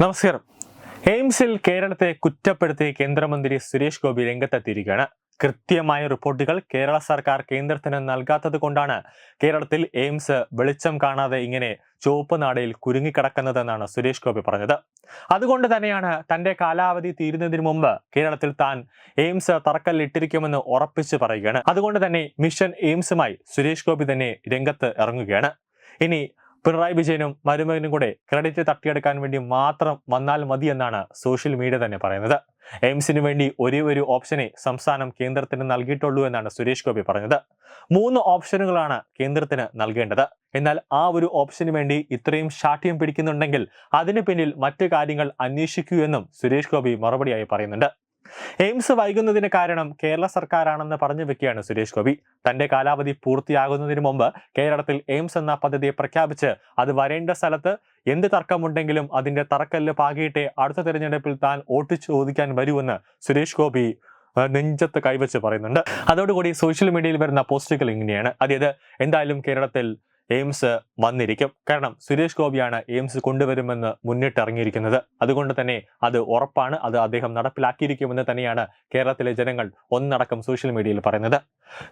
നമസ്കാരം. എയിംസിൽ കേരളത്തെ കുറ്റപ്പെടുത്തി കേന്ദ്രമന്ത്രി സുരേഷ് ഗോപി രംഗത്തെത്തിയിരിക്കുകയാണ്. കൃത്യമായ റിപ്പോർട്ടുകൾ കേരള സർക്കാർ കേന്ദ്രത്തിന് നൽകാത്തത് കൊണ്ടാണ് കേരളത്തിൽ എയിംസ് വെളിച്ചം കാണാതെ ഇങ്ങനെ ചുവപ്പ് നാടയിൽ കുരുങ്ങിക്കിടക്കുന്നതെന്നാണ് സുരേഷ് ഗോപി പറഞ്ഞത്. അതുകൊണ്ട് തന്നെയാണ് തന്റെ കാലാവധി തീരുന്നതിന് മുമ്പ് കേരളത്തിൽ താൻ എയിംസ് തറക്കല്ലിട്ടിരിക്കുമെന്ന് ഉറപ്പിച്ച് പറയുകയാണ്. അതുകൊണ്ട് തന്നെ മിഷൻ എയിംസുമായി സുരേഷ് ഗോപി തന്നെ രംഗത്ത് ഇറങ്ങുകയാണ്. ഇനി പിണറായി വിജയനും മരുമകനും കൂടെ ക്രെഡിറ്റ് തട്ടിയെടുക്കാൻ വേണ്ടി മാത്രം വന്നാൽ മതി എന്നാണ് സോഷ്യൽ മീഡിയ തന്നെ പറയുന്നത്. എയിംസിന് വേണ്ടി ഒരേ ഒരു ഓപ്ഷനെ സംസ്ഥാനം കേന്ദ്രത്തിന് നൽകിയിട്ടുള്ളൂ എന്നാണ് സുരേഷ് ഗോപി പറഞ്ഞത്. മൂന്ന് ഓപ്ഷനുകളാണ് കേന്ദ്രത്തിന് നൽകേണ്ടത്. എന്നാൽ ആ ഒരു ഓപ്ഷന് വേണ്ടി ഇത്രയും ശാഠ്യം പിടിക്കുന്നുണ്ടെങ്കിൽ അതിന് പിന്നിൽ മറ്റു കാര്യങ്ങൾ അന്വേഷിക്കൂ എന്നും സുരേഷ് ഗോപി മറുപടിയായി പറയുന്നുണ്ട്. എയിംസ് വൈകുന്നതിന് കാരണം കേരള സർക്കാരാണെന്ന് പറഞ്ഞു വെക്കുകയാണ് സുരേഷ് ഗോപി. തന്റെ കാലാവധി പൂർത്തിയാകുന്നതിന് മുമ്പ് കേരളത്തിൽ എയിംസ് എന്ന പദ്ധതി പ്രഖ്യാപിച്ച് അത് വരേണ്ട സ്ഥലത്ത് എന്ത് തർക്കമുണ്ടെങ്കിലും അതിന്റെ തറക്കല്ല് പാകിയിട്ടേ അടുത്ത തെരഞ്ഞെടുപ്പിൽ താൻ വോട്ട് ചോദിക്കാൻ വരുമെന്ന് സുരേഷ് ഗോപി നെഞ്ചത്ത് കൈവച്ച് പറയുന്നുണ്ട്. അതോടുകൂടി സോഷ്യൽ മീഡിയയിൽ വരുന്ന പോസ്റ്റുകൾ ഇങ്ങനെയാണ്. അതായത് എന്തായാലും കേരളത്തിൽ എയിംസ് വന്നിരിക്കും. കാരണം സുരേഷ് ഗോപിയാണ് എയിംസ് കൊണ്ടുവരുമെന്ന് മുന്നിട്ടിറങ്ങിയിരിക്കുന്നത്. അതുകൊണ്ട് തന്നെ അത് ഉറപ്പാണ്. അത് അദ്ദേഹം നടപ്പിലാക്കിയിരിക്കുമെന്ന് തന്നെയാണ് കേരളത്തിലെ ജനങ്ങൾ ഒന്നടക്കം സോഷ്യൽ മീഡിയയിൽ പറയുന്നത്.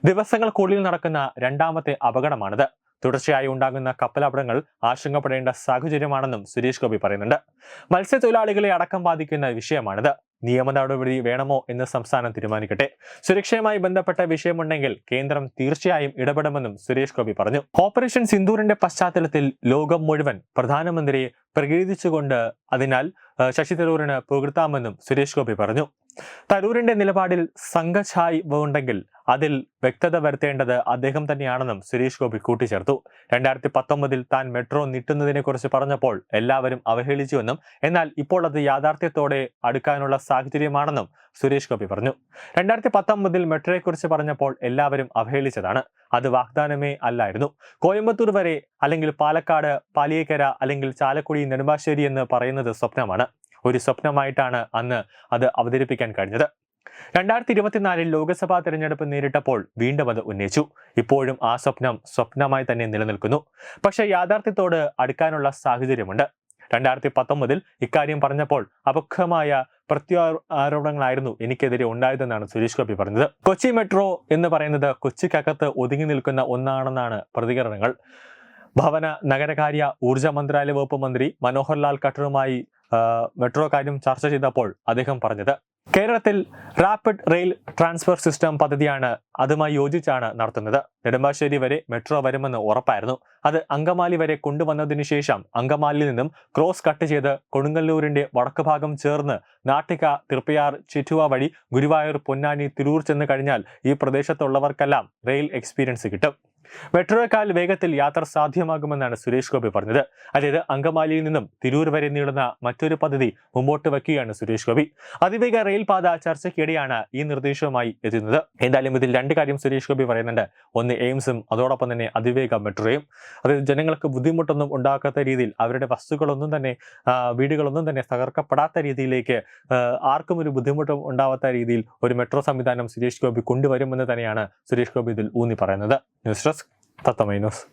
ദിവസങ്ങൾക്കുള്ളിൽ നടക്കുന്ന രണ്ടാമത്തെ അപകടമാണിത്. തുടർച്ചയായി ഉണ്ടാകുന്ന കപ്പലപടങ്ങൾ ആശങ്കപ്പെടേണ്ട സാഹചര്യമാണെന്നും സുരേഷ് ഗോപി പറയുന്നുണ്ട്. മത്സ്യത്തൊഴിലാളികളെ അടക്കം ബാധിക്കുന്ന വിഷയമാണിത്. നിയമ നടപടി വേണമോ എന്ന് സംസ്ഥാനം തീരുമാനിക്കട്ടെ. സുരക്ഷയുമായി ബന്ധപ്പെട്ട വിഷയമുണ്ടെങ്കിൽ കേന്ദ്രം തീർച്ചയായും ഇടപെടുമെന്നും സുരേഷ് ഗോപി പറഞ്ഞു. ഓപ്പറേഷൻ സിന്ദൂറിന്റെ പശ്ചാത്തലത്തിൽ ലോകം മുഴുവൻ പ്രധാനമന്ത്രിയെ പ്രകീർത്തിച്ചുകൊണ്ട് അതിനാൽ ശശി തരൂരിന് പുകഴ്ത്താമെന്നും സുരേഷ് ഗോപി പറഞ്ഞു. തരൂരിന്റെ നിലപാടിൽ സംഘഛായ്വ് ഉണ്ടെങ്കിൽ അതിൽ വ്യക്തത വരുത്തേണ്ടത് അദ്ദേഹം തന്നെയാണെന്നും സുരേഷ് ഗോപി കൂട്ടിച്ചേർത്തു. രണ്ടായിരത്തി പത്തൊമ്പതിൽ താൻ മെട്രോ നീട്ടുന്നതിനെ കുറിച്ച് പറഞ്ഞപ്പോൾ എല്ലാവരും അവഹേളിച്ചുവെന്നും എന്നാൽ ഇപ്പോൾ അത് യാഥാർത്ഥ്യത്തോടെ അടുക്കാനുള്ള സാഹചര്യമാണെന്നും സുരേഷ് ഗോപി പറഞ്ഞു. രണ്ടായിരത്തി പത്തൊമ്പതിൽ മെട്രോയെക്കുറിച്ച് പറഞ്ഞപ്പോൾ എല്ലാവരും അവഹേളിച്ചതാണ്. അത് വാഗ്ദാനമേ അല്ലായിരുന്നു. കോയമ്പത്തൂർ വരെ അല്ലെങ്കിൽ പാലക്കാട് പാലിയേക്കര അല്ലെങ്കിൽ ചാലക്കുടി നെടുമ്പാശ്ശേരി എന്ന് പറയുന്നത് സ്വപ്നമാണ്. ഒരു സ്വപ്നമായിട്ടാണ് അന്ന് അത് അവതരിപ്പിക്കാൻ കഴിഞ്ഞത്. രണ്ടായിരത്തി ഇരുപത്തിനാലിൽ ലോക്സഭാ തെരഞ്ഞെടുപ്പ് നേരിട്ടപ്പോൾ വീണ്ടും അത് ഉന്നയിച്ചു. ഇപ്പോഴും ആ സ്വപ്നം സ്വപ്നമായി തന്നെ നിലനിൽക്കുന്നു. പക്ഷേ യാഥാർത്ഥ്യത്തോട് അടുക്കാനുള്ള സാഹചര്യമുണ്ട്. രണ്ടായിരത്തി പത്തൊമ്പതിൽ ഇക്കാര്യം പറഞ്ഞപ്പോൾ അപക്വമായ പ്രത്യാരോപണങ്ങളായിരുന്നു എനിക്കെതിരെ ഉണ്ടായതെന്നാണ് സുരേഷ് ഗോപി പറഞ്ഞത്. കൊച്ചി മെട്രോ എന്ന് പറയുന്നത് കൊച്ചിക്കകത്ത് ഒതുങ്ങി നിൽക്കുന്ന ഒന്നാണെന്നാണ് പ്രതികരണങ്ങൾ. ഭവന നഗരകാര്യ ഊർജ മന്ത്രാലയ വകുപ്പ് മന്ത്രി മനോഹർലാൽ ഖട്ടറുമായി മെട്രോ കാര്യം ചർച്ച ചെയ്തപ്പോൾ അദ്ദേഹം പറഞ്ഞത് കേരളത്തിൽ റാപ്പിഡ് റെയിൽ ട്രാൻസ്ഫർ സിസ്റ്റം പദ്ധതിയാണ് അതുമായി യോജിച്ചാണ് നടത്തുന്നത്. നെടുമ്പാശ്ശേരി വരെ മെട്രോ വരുമെന്ന് ഉറപ്പായിരുന്നു. അത് അങ്കമാലി വരെ കൊണ്ടുവന്നതിന് ശേഷം അങ്കമാലിയിൽ നിന്നും ക്രോസ് കട്ട് ചെയ്ത് കൊടുങ്ങല്ലൂരിന്റെ വടക്ക് ഭാഗം ചേർന്ന് നാട്ടിക തിർപ്പയാർ ചിറ്റുവ വഴി ഗുരുവായൂർ പൊന്നാനി തിരൂർ ചെന്ന് കഴിഞ്ഞാൽ ഈ പ്രദേശത്തുള്ളവർക്കെല്ലാം റെയിൽ എക്സ്പീരിയൻസ് കിട്ടും. മെട്രോയേക്കാൾ വേഗത്തിൽ യാത്ര സാധ്യമാകുമെന്നാണ് സുരേഷ് ഗോപി പറഞ്ഞത്. അതായത് അങ്കമാലിയിൽ നിന്നും തിരൂർ വരെ നീളുന്ന മറ്റൊരു പദ്ധതി മുമ്പോട്ട് വയ്ക്കുകയാണ് സുരേഷ് ഗോപി. അതിവേഗ റെയിൽപാത ചർച്ചയ്ക്കിടെയാണ് ഈ നിർദ്ദേശവുമായി എത്തുന്നത്. എന്തായാലും ഇതിൽ രണ്ട് കാര്യം സുരേഷ് ഗോപി പറയുന്നുണ്ട്. ഒന്ന് എയിംസും അതോടൊപ്പം തന്നെ അതിവേഗ മെട്രോയും. അതായത് ജനങ്ങൾക്ക് ബുദ്ധിമുട്ടൊന്നും ഉണ്ടാക്കാത്ത രീതിയിൽ അവരുടെ വസ്തുക്കളൊന്നും തന്നെ വീടുകളൊന്നും തന്നെ തകർക്കപ്പെടാത്ത രീതിയിലേക്ക് ആർക്കും ഒരു ബുദ്ധിമുട്ടും ഉണ്ടാവാത്ത രീതിയിൽ ഒരു മെട്രോ സംവിധാനം സുരേഷ് ഗോപി കൊണ്ടുവരുമെന്ന് തന്നെയാണ് സുരേഷ് ഗോപി ഇതിൽ ഊന്നി പറയുന്നത്. News desk たった思います。